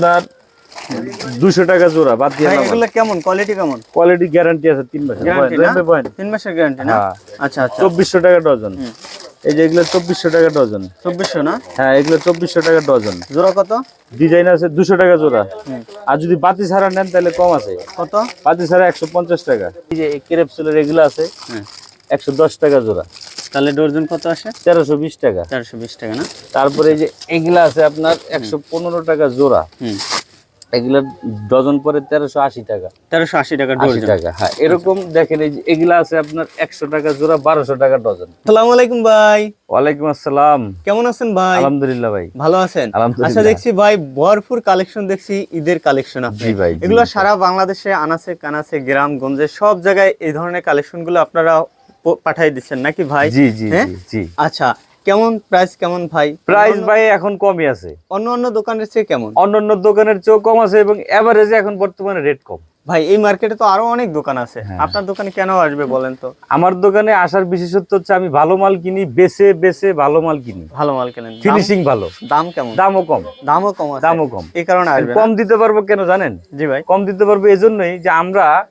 আপনার দুশো টাকা জোড়া বাদ দিয়ে এগুলো কেমন? কোয়ালিটি কেমন? কোয়ালিটি গ্যারান্টি আছে তিন মাসের। তিন মাসের গ্যারান্টি না? হ্যাঁ। আচ্ছা আচ্ছা। চব্বিশশো টাকা ডজন। এই যে এগুলো চব্বিশশো টাকা ডজন। চব্বিশশো না? হ্যাঁ এগুলো চব্বিশশো টাকা ডজন। জোড়া কত? ডিজাইন আছে দুশো টাকা জোড়া। আর যদি বাতি ছাড়া নেন তাহলে কম আছে। কত? বাতি ছাড়া একশো পঞ্চাশ টাকা। এই যে ক্রেপসুলের এগুলো আছে। একশো দশ টাকা জোড়া। তাহলে ডর্জন কত আসে? তেরোশো বিশ টাকা। চারশো বিশ টাকা না? তারপরে এই যে এগুলা আছে আপনার একশো পনেরো টাকা জোড়া। হুম। এগুলা ডজন পরে তেরোশো আশি টাকা। তেরোশো আশি টাকা আশি টাকা হ্যাঁ এরকম দেখেন এই যে এগুলা আছে আপনার একশো টাকা জোড়া বারোশো টাকা ডজন। আসসালামু আলাইকুম ভাই। ওয়ালাইকুম আসসালাম। কেমন আছেন ভাই? আলহামদুলিল্লাহ ভাই। ভালো আছেন? আচ্ছা দেখছি ভাই ভরপুর কালেকশন দেখছি ঈদের কালেকশন আপনি। ভাই, এগুলো সারা বাংলাদেশে আনাচে কানাচে গ্রাম গঞ্জে সব জায়গায় এই ধরনের কালেকশনগুলো আপনারা প- পাঠাই দিচ্ছেন নাকি ভাই? জি জি হ্যাঁ? জি আচ্ছা কেমন প্রাইস কেমন ভাই? প্রাইস ভাই এখন কমই আছে। অন্য অন্য দোকানের চেয়ে কেমন? অন্যান্য দোকানের চেয়েও কম আছে এবং এভারেজে এখন বর্তমানে রেট কম। ভাই এই মার্কেটে তো আরও অনেক দোকান আছে। হ্যাঁ। আপনার দোকানে কেন আসবে বলেন তো? আমার দোকানে আসার বিশেষত্ব হচ্ছে আমি ভালো মাল কিনি বেছে বেছে ভালো মাল কিনি। ভালো মাল কেনেন। ফিনিশিং ভালো। দাম কেমন? দামও কম। দামও কম দামও কম। এই কারণে আসবে কম দিতে পারব কেন জানেন? জি ভাই। কম দিতে পারব এজন্যই যে আমরা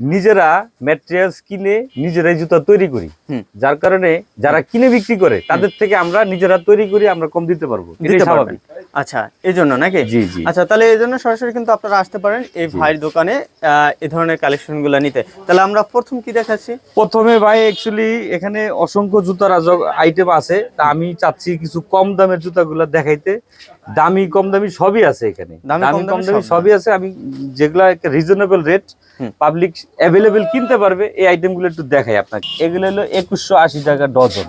নিজেরা ম্যাটেরিয়ালস কিনে নিজেরাই জুতা তৈরি করি। যার কারণে যারা কিনে বিক্রি করে তাদের থেকে আমরা নিজেরা তৈরি করি আমরা কম দিতে পারব। স্বাভাবিক আচ্ছা এই জন্য নাকি? জি জি। আচ্ছা তাহলে এই জন্য সরাসরি কিন্তু আপনারা আসতে পারেন এই ভাইয়ের দোকানে এই ধরনের কালেকশনগুলো নিতে। তাহলে আমরা প্রথম কি দেখাচ্ছি? প্রথমে ভাই অ্যাকচুয়ালি এখানে অসংখ্য জুতার আইটেম আছে। তা আমি চাচ্ছি কিছু কম দামের জুতাগুলো দেখাইতে। দামি কম দামি সবই আছে এখানে। দামি, কম দামি সবই আছে। আমি যেগুলা রিজনেবল রেট পাবলিক অ্যাভেলেবেল কিনতে পারবে এই আইটেমগুলো একটু দেখাই আপনাকে। এগুলো হলো একুশশো আশি টাকা ডজন।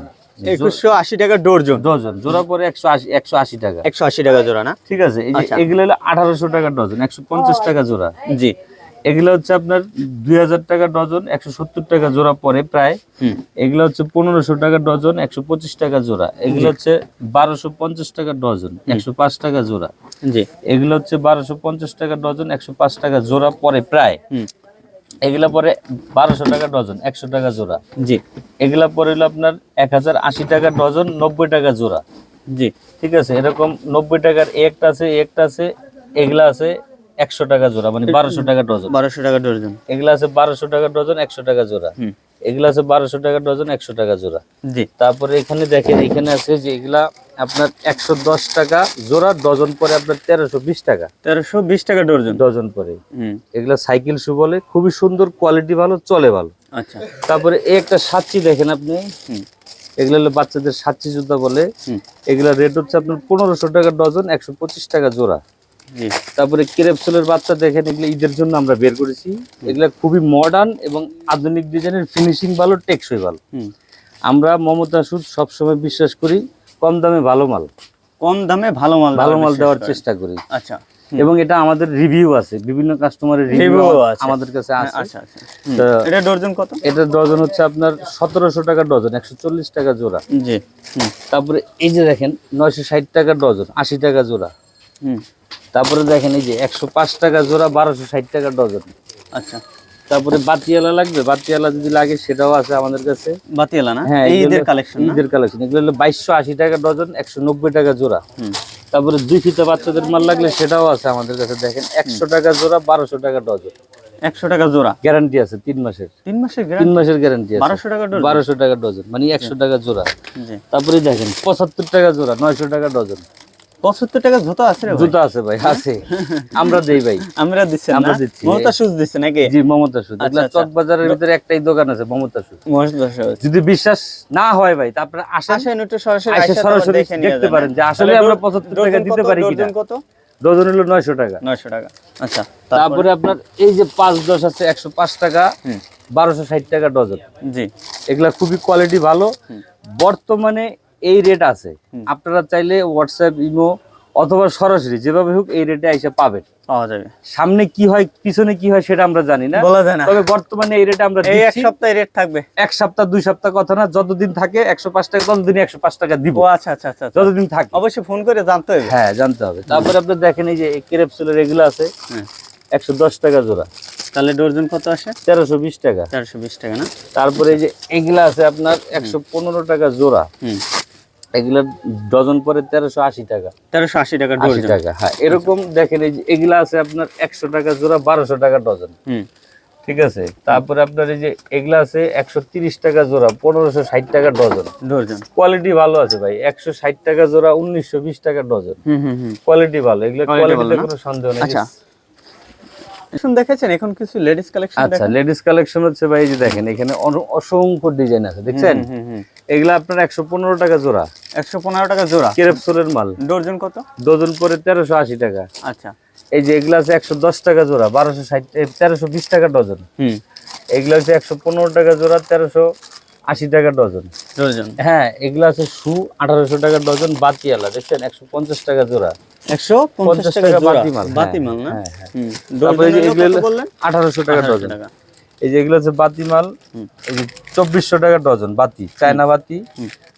একুশশো আশি টাকা ডর্জন ডজন জোড়া পরে একশো আশি একশো আশি টাকা। একশো আশি টাকা জোড়া না? ঠিক আছে আচ্ছা। এগুলো হলো আঠারোশো টাকা ডজন একশো পঞ্চাশ টাকা জোড়া। জি। এগুলো হচ্ছে আপনার দুই হাজার টাকা ডজন একশো সত্তর টাকা জোড়া পরে প্রায়। এগুলো হচ্ছে পনেরোশো টাকা ডজন একশো পঁচিশ টাকা জোড়া। এগুলো হচ্ছে বারোশো পঞ্চাশ টাকা ডজন একশো পাঁচ টাকা জোড়া। জি। এগুলো হচ্ছে বারোশো পঞ্চাশ টাকা ডজন একশো পাঁচ টাকা জোড়া পরে প্রায়। এগুলা পরে বারোশো টাকা ডজন একশো টাকা জোড়া। জি। এগুলা পরে হলো আপনার এক হাজার আশি টাকা ডজন নব্বই টাকা জোড়া। জি। ঠিক আছে এরকম নব্বই টাকার একটা আছে একটা আছে এগুলা আছে একশো টাকা জোড়া মানে বারোশো টাকা ডজন। বারোশো টাকা ডর্জন এগুলা আছে বারোশো টাকা ডজন একশো টাকা জোড়া। এগুলা আছে বারোশো টাকা ডজন একশো টাকা জোড়া। জি। তারপরে এখানে দেখেন এখানে আছে যে এগুলা আপনার একশো দশ টাকা জোড়া ডজন পরে আপনার তেরোশো বিশ টাকা। তেরোশো বিশ টাকা ডজন। ডজন পরে। এগুলা সাইকেল শু বলে খুবই সুন্দর কোয়ালিটি ভালো চলে ভালো। আচ্ছা। তারপরে এই একটা সাচ্চি দেখেন আপনি। এগুলো হলো বাচ্চাদের সাচ্চি জুতা বলে। এগুলা রেট হচ্ছে আপনার পনেরোশো টাকা ডজন একশো পঁচিশ টাকা জোড়া। তারপরে ক্রেপসোলের বাচ্চা দেখেন এগুলো ঈদের জন্য আমরা বের করেছি। এগুলা খুবই মডার্ন এবং আধুনিক ডিজাইনের ফিনিশিং ভালো টেকসই ভালো আমরা মমতা সুদ সবসময় বিশ্বাস করি কম দামে ভালো মাল। কম দামে ভালো মাল ভালো মাল দেওয়ার চেষ্টা করি। আচ্ছা। এবং এটা আমাদের রিভিউ আছে বিভিন্ন কাস্টমারের রিভিউ আছে। আমাদের কাছে আছে। আচ্ছা আচ্ছা। এটা ডর্জন কত? এটা ডজন হচ্ছে আপনার সতেরোশো টাকা ডজন একশো চল্লিশ টাকা জোড়া। জি। তারপরে এই যে দেখেন নয়শো ষাট টাকা ডজন আশি টাকা জোড়া। হুম। তারপরে দেখেন এই যে একশো পাঁচ টাকা জোড়া বারোশো ষাট টাকা ডজন। আচ্ছা। তারপরে বাতিয়ালা লাগবে বাতিয়ালা যদি লাগে সেটাও আছে আমাদের কাছে। বাতিয়ালা না? হ্যাঁ ঈদের কালেকশন ঈদের কালেকশন এগুলো হলো বাইশশো আশি টাকা ডজন একশো নব্বই টাকা জোড়া। তারপরে দুই ফিতা বাচ্চাদের মাল লাগলে সেটাও আছে আমাদের কাছে দেখেন একশো টাকা জোড়া বারোশো টাকা ডজন। একশো টাকা জোড়া? গ্যারান্টি আছে তিন মাসের। তিন মাসের তিন মাসের গ্যারান্টি আছে। বারোশো টাকা ডজন? বারোশো টাকা ডজন মানে একশো টাকা জোড়া। তারপরে দেখেন পঁচাত্তর টাকা জোড়া নয়শো টাকা ডজন। পঁচাত্তর টাকা জুতো আছে রে ভাই? জুতো আছে ভাই আছে। আমরা দেই ভাই। আমরা দিচ্ছি আমরা দিচ্ছি। মমতা সুজ দিচ্ছে নাকি? জি মমতা সুদ আচ্ছা, আচ্ছা। চক বাজারের ভিতরে একটাই দোকান আছে মমতা সুদ মমতা সুজ যদি বিশ্বাস না হয় ভাই তারপরে আসেন। আসেন একটু সরাসরি আইসা সরাসরি দেখতে পারেন যে? আসলে আমরা ডর- 75 টাকা দিতে পারি কিনা। কত? ডজন হলো নয়শো টাকা। নয়শো টাকা। আচ্ছা তারপরে? আপনার এই যে পাঁচ দশ আছে একশো পাঁচ টাকা হুম। বারোশো ষাট টাকা ডজন। জি। এগুলা খুবই কোয়ালিটি ভালো। বর্তমানে এই রেট আছে। আপনারা চাইলে হোয়াটসঅ্যাপ ইমো অথবা সরাসরি যেভাবে হোক এই রেটে আইসা পাবেন। পাওয়া যাবে। সামনে কি হয় পিছনে কি হয় সেটা আমরা জানি না। বলা যায় না। তবে বর্তমানে এই রেটে আমরা এই এক সপ্তাহে রেট থাকবে। এক সপ্তাহ দুই সপ্তাহ কথা না যতদিন থাকে একশো পাঁচ টাকা ততদিন একশো পাঁচ টাকা দিব। আচ্ছা আচ্ছা আচ্ছা আচ্ছা। যতদিন থাকে। অবশ্যই ফোন করে জানতে হবে। হ্যাঁ জানতে হবে। তারপরে আপনি দেখেন এই যে ক্রেপসুলের এগুলো আছে। হ্যাঁ। একশো দশ টাকা জোড়া। তাহলে ডর্জন কত আসে? তেরোশো বিশ টাকা। চারশো বিশ টাকা না? তারপরে এই যে এগুলা আছে আপনার একশো পনেরো টাকা জোড়া। হুম। এগুলা ডজন পরে তেরোশো আশি টাকা। তেরোশো আশি টাকা আশি টাকা হ্যাঁ। এরকম দেখেন এই যে এগুলা আছে আপনার একশো টাকা জোড়া বারোশো টাকা ডজন। ঠিক আছে? তারপরে আপনার এই যে এগুলা আছে একশো তিরিশ টাকা জোড়া পনেরোশো ষাট টাকা ডজন। ডজন। কোয়ালিটি ভালো আছে ভাই একশো ষাট টাকা জোড়া উনিশশো বিশ টাকা ডজন। হুম হুম হুম। কোয়ালিটি ভালো এগুলো কোয়ালিটিতে কোনো সন্দেহ নেই। আচ্ছা। দেখেছেন? এখন কিছু লেডিস কালেকশন আচ্ছা লেডিস কালেকশন হচ্ছে ভাই যে দেখেন এখানে অসংখ্য ডিজাইন আছে দেখছেন? এগুলা আপনার একশো পনেরো টাকা জোড়া। একশো পনেরো টাকা জোড়া? কেরেপসোলের মাল। ডজন কত? ডজন পরে তেরোশো আশি টাকা। আচ্ছা। এই যে এগুলা আছে একশো দশ টাকা জোড়া বারোশো ষাট তেরোশো বিশ টাকা ডজন হুম। এগুলো হচ্ছে একশো পনেরো টাকা জোড়া তেরোশো আশি টাকা ডজন। ডজন? হ্যাঁ এগুলো আছে শু আঠারোশো টাকা ডজন বাতিয়ালা দেখছেন? একশো পঞ্চাশ টাকা জোড়া। একশো পঞ্চাশ টাকা বাতিমাল বাতিমাল না? এই যে এগুলো আঠারোশো টাকা ডজন। এই যে এগুলো হচ্ছে বাতিমাল এই যে চব্বিশশো টাকা ডজন বাতি চায়না বাতি।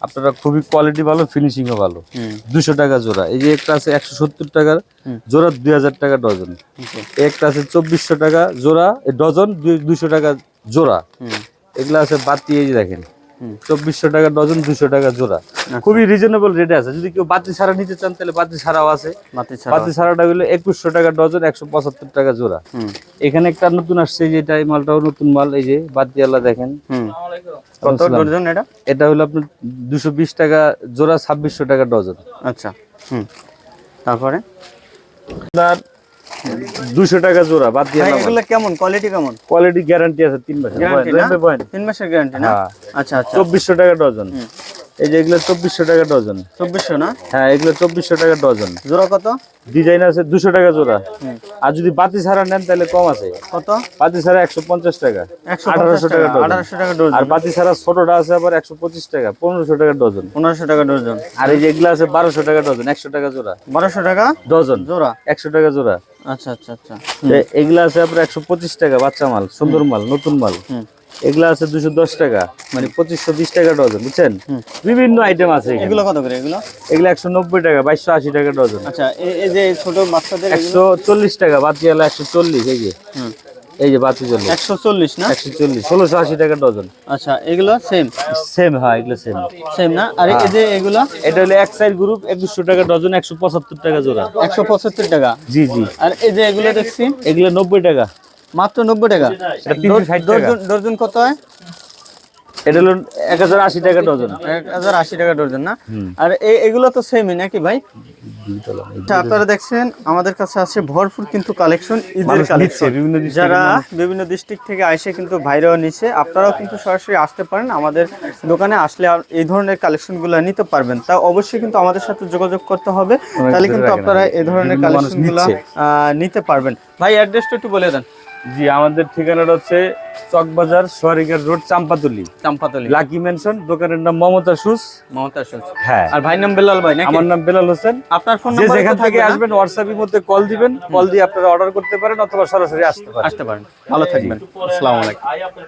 আপনারা খুবই কোয়ালিটি ভালো ফিনিশিংও ভালো। দুশো টাকা জোড়া। এই যে একটা আছে একশো সত্তর টাকার জোড়া দুই হাজার টাকা ডজন। একটা আছে চব্বিশশো টাকা জোড়া ডজন দুইশো টাকা জোড়া। এগুলো আছে বাতি এই দেখেন। চব্বিশশো টাকা ডজন দুশো টাকা জোড়া। খুবই রিজনেবল রেটে আছে। যদি কেউ বাতি ছাড়া নিতে চান তাহলে বাতি ছাড়াও আছে। বাতি ছাড়াটা হলো একুশশো টাকা ডজন একশো পঁচাত্তর টাকা জোড়া। এখানে একটা নতুন আসছে যে এটা এই মালটাও নতুন মাল এই যে দেখেন। হুম। ডজন এটা? এটা হলো আপনার দুশো বিশ টাকা জোড়া ছাব্বিশশো টাকা ডজন। আচ্ছা। হুম। তারপরে? আপনার দুশো টাকা জোড়া বাদ বাতিওয়ালা এগুলো কেমন? কোয়ালিটি কেমন? কোয়ালিটি গ্যারান্টি আছে 3 মাসের। গ্যারান্টি বয়েন, না? বয়েন, বয়েন। তিন মাসের গ্যারান্টি না? হ্যাঁ। আচ্ছা আচ্ছা। চব্বিশশো টাকা ডজন। এই যে এগুলো চব্বিশশো টাকা ডজন। চব্বিশশো না? হ্যাঁ এগুলো চব্বিশশো টাকা ডজন। জোড়া কত? ডিজাইন আছে দুশো টাকা জোড়া। আর যদি বাতি ছাড়া নেন তাহলে কম আছে। কত? বাতি ছাড়া একশো পঞ্চাশ টাকা। আঠারোশো টাকা আঠারোশো টাকা ডজন। আর বাতি ছাড়া ছোটটা আছে আবার একশো পঁচিশ টাকা পনেরোশো টাকা ডজন। পনেরোশো টাকা ডজন। আর এই যে এগুলো আছে বারোশো টাকা ডজন একশো টাকা জোড়া। বারোশো টাকা? ডজন। জোড়া? একশো টাকা জোড়া। আচ্ছা আচ্ছা আচ্ছা। এগুলা আছে আপনার একশো পঁচিশ টাকা বাচ্চা মাল সুন্দর মাল নতুন মাল। এগুলা আছে দুশো দশ টাকা মানে পঁচিশশো বিশ টাকা ডজন বুঝছেন? বিভিন্ন আইটেম আছে। এগুলো কত করে এগুলো? এগুলো একশো নব্বই টাকা বাইশশো আশি টাকা ডজন। আচ্ছা এই যে ছোট বাচ্চাদের একশো চল্লিশ টাকা বাতি আলা একশো চল্লিশ এই যে। এই যে বাতি চল্লিশ একশো চল্লিশ না? একশো চল্লিশ ষোলোশো আশি টাকা ডজন। আচ্ছা এগুলো সেম সেম হ্যাঁ এগুলো সেম সেম না? আর এই যে এগুলো? এটা হলো এক সাইড গ্রুপ একুশশো টাকা ডজন একশো পঁচাত্তর টাকা জোড়া। একশো পঁচাত্তর টাকা? জি জি। আর এই যে এগুলো দেখছি? এগুলো নব্বই টাকা। মাত্র নব্বই টাকা। ডজন কত হয়? এটা হলো এক হাজার আশি টাকা ডজন। এক হাজার আশি টাকা ডজন না? আর এগুলো তো সেমই নাকি ভাই? আচ্ছা, আপনারা দেখছেন আমাদের কাছে আছে ভরপুর কিন্তু কালেকশন ঈদের কালেকশন যারা বিভিন্ন ডিস্ট্রিক্ট থেকে এসে কিন্তু ভাইরাও নিচ্ছে আপনারাও কিন্তু সরাসরি আসতে পারেন। আমাদের দোকানে আসলে এই ধরনের কালেকশনগুলো নিতে পারবেন। তা অবশ্যই কিন্তু আমাদের সাথে যোগাযোগ করতে হবে। তাহলে কিন্তু আপনারা এই ধরনের কালেকশনগুলো নিতে পারবেন। ভাই অ্যাড্রেসটা একটু বলে দেন। জি আমাদের ঠিকানাটা হচ্ছে Chawkbazar Sowarighat road Champatuli. Champatoli. Lucky mansion দোকানের নাম মমতা সুস মমতা সুস হ্যাঁ। আর ভাই নাম বেলাল ভাই নাকি? আমার নাম বেলাল হোসেন। আপনার ফোন নাম্বার যেখান থেকে আসবেন হোয়াটসঅ্যাপের মধ্যে কল দিবেন। কল দিয়ে আপনারা অর্ডার করতে পারেন অথবা সরাসরি আসতে পারেন। আসতে পারেন। ভালো থাকবেন। আসসালামু আলাইকুম।